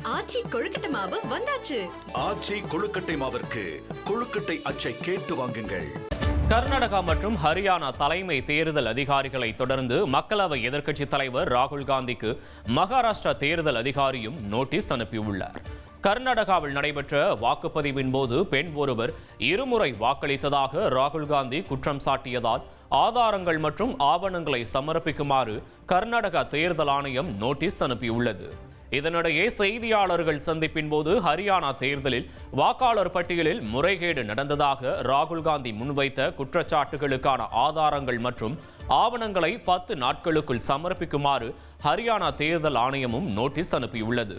ஆச்சி கொழுக்கட்டை மாவு வந்தாச்சு. ஆச்சி கொழுக்கட்டை மாவிற்கு கொழுக்கட்டை அச்சை கேட்டு வாங்குங்கள். கர்நாடகா மற்றும் ஹரியானா தலைமை தேர்தல் அதிகாரிகளை தொடர்ந்து மக்களவை எதிர்க்கட்சித் தலைவர் ராகுல் காந்திக்கு மகாராஷ்டிரா தேர்தல் அதிகாரியும் நோட்டீஸ் அனுப்பியுள்ளார். கர்நாடகாவில் நடைபெற்ற வாக்குப்பதிவின் போது பெண் ஒருவர் இருமுறை வாக்களித்ததாக ராகுல் காந்தி குற்றம் சாட்டியதால் ஆதாரங்கள் மற்றும் ஆவணங்களை சமர்ப்பிக்குமாறு கர்நாடகா தேர்தல் ஆணையம் நோட்டீஸ் அனுப்பியுள்ளது. இதனிடையே செய்தியாளர்கள் சந்திப்பின் போது ஹரியானா தேர்தலில் வாக்காளர் பட்டியலில் முறைகேடு நடந்ததாக ராகுல் காந்தி முன்வைத்த குற்றச்சாட்டுகளுக்கான ஆதாரங்கள் மற்றும் ஆவணங்களை பத்து நாட்களுக்குள் சமர்ப்பிக்குமாறு ஹரியானா தேர்தல் ஆணையமும் நோட்டீஸ் அனுப்பியுள்ளது.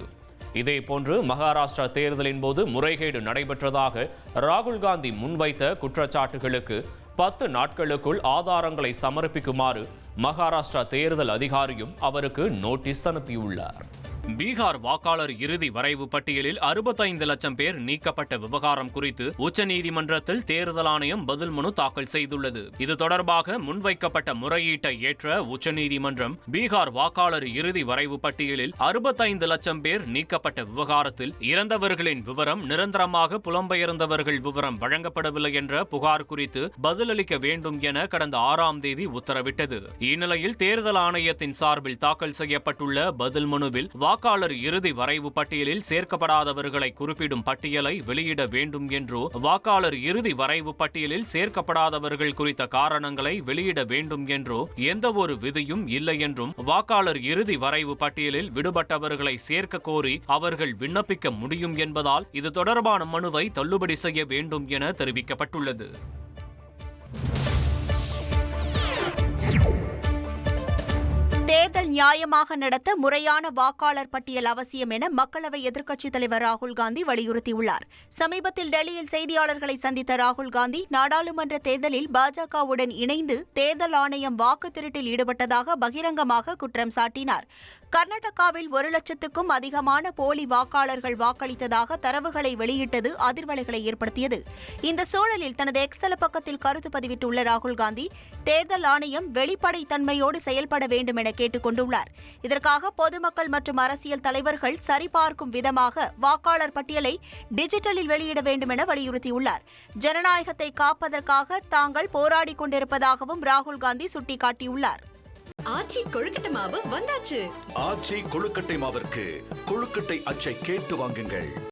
இதேபோன்று மகாராஷ்டிரா தேர்தலின் போது முறைகேடு நடைபெற்றதாக ராகுல் காந்தி முன்வைத்த குற்றச்சாட்டுகளுக்கு பத்து நாட்களுக்குள் ஆதாரங்களை சமர்ப்பிக்குமாறு மகாராஷ்டிரா தேர்தல் அதிகாரியும் அவருக்கு நோட்டீஸ் அனுப்பியுள்ளார். பீகார் வாக்காளர் இறுதி வரைவு பட்டியலில் அறுபத்தைந்து லட்சம் பேர் நீக்கப்பட்ட விவகாரம் குறித்து உச்சநீதிமன்றத்தில் தேர்தல் ஆணையம் பதில் மனு தாக்கல் செய்துள்ளது. இது தொடர்பாக முன்வைக்கப்பட்ட முறையீட்டை ஏற்ற உச்சநீதிமன்றம் பீகார் வாக்காளர் இறுதி வரைவு பட்டியலில் அறுபத்தைந்து லட்சம் பேர் நீக்கப்பட்ட விவகாரத்தில் இறந்தவர்களின் விவரம் நிரந்தரமாக புலம்பெயர்ந்தவர்கள் விவரம் வழங்கப்படவில்லை என்ற புகார் குறித்து பதிலளிக்க வேண்டும் என கடந்த ஆறாம் தேதி உத்தரவிட்டது. இந்நிலையில் தேர்தல் ஆணையத்தின் சார்பில் தாக்கல் செய்யப்பட்டுள்ள பதில் மனுவில் வாக்காளர் இறுதி வரைவு பட்டியலில் சேர்க்கப்படாதவர்களை குறிப்பிடும் பட்டியலை வெளியிட வேண்டும் என்றோ வாக்காளர் இறுதி வரைவு பட்டியலில் சேர்க்கப்படாதவர்கள் குறித்த காரணங்களை வெளியிட வேண்டும் என்றோ எந்த ஒரு விதியும் இல்லை என்றும் வாக்காளர் இறுதி வரைவு பட்டியலில் விடுபட்டவர்களை சேர்க்க கோரி அவர்கள் விண்ணப்பிக்க முடியும் என்பதால் இது தொடர்பான மனுவை தள்ளுபடி செய்ய வேண்டும் என தெரிவிக்கப்பட்டுள்ளது. தேர்தல் நியாயமாக நடத்த முறையான வாக்காளர் பட்டியல் அவசியம் என மக்களவை எதிர்க்கட்சித் தலைவர் ராகுல் காந்தி வலியுறுத்தியுள்ளார். சமீபத்தில் டெல்லியில் செய்தியாளர்களை சந்தித்த ராகுல் காந்தி நாடாளுமன்ற தேர்தலில் பாஜகவுடன் இணைந்து தேர்தல் ஆணையம் வாக்கு திருட்டில் ஈடுபட்டதாக பகிரங்கமாக குற்றம் சாட்டினார். கர்நாடகாவில் ஒரு லட்சத்துக்கும் அதிகமான போலி வாக்காளர்கள் வாக்களித்ததாக தரவுகளை வெளியிட்டது அதிர்வலைகளை ஏற்படுத்தியது. இந்த சூழலில் தனது எக்ஸ்தல பக்கத்தில் கருத்து பதிவிட்டுள்ள ராகுல் காந்தி தேர்தல் ஆணையம் வெளிப்படைத்தன்மையோடு செயல்பட வேண்டும் என கேட்டுக் கொண்டுள்ளார். இதற்காக பொதுமக்கள் மற்றும் அரசியல் தலைவர்கள் சரிபார்க்கும் விதமாக வாக்காளர் பட்டியலை டிஜிட்டலில் வெளியிட வேண்டும் என வலியுறுத்தியுள்ளார். ஜனநாயகத்தை காப்பதற்காக தாங்கள் போராடிக் கொண்டிருப்பதாகவும் ராகுல் காந்தி சுட்டிக்காட்டியுள்ளார். ஆச்சி கொழுக்கட்டை மாவு வந்தாச்சு. ஆச்சி கொழுக்கட்டை மாவிற்கு கொழுக்கட்டை அச்சை கேட்டு வாங்குங்கள்.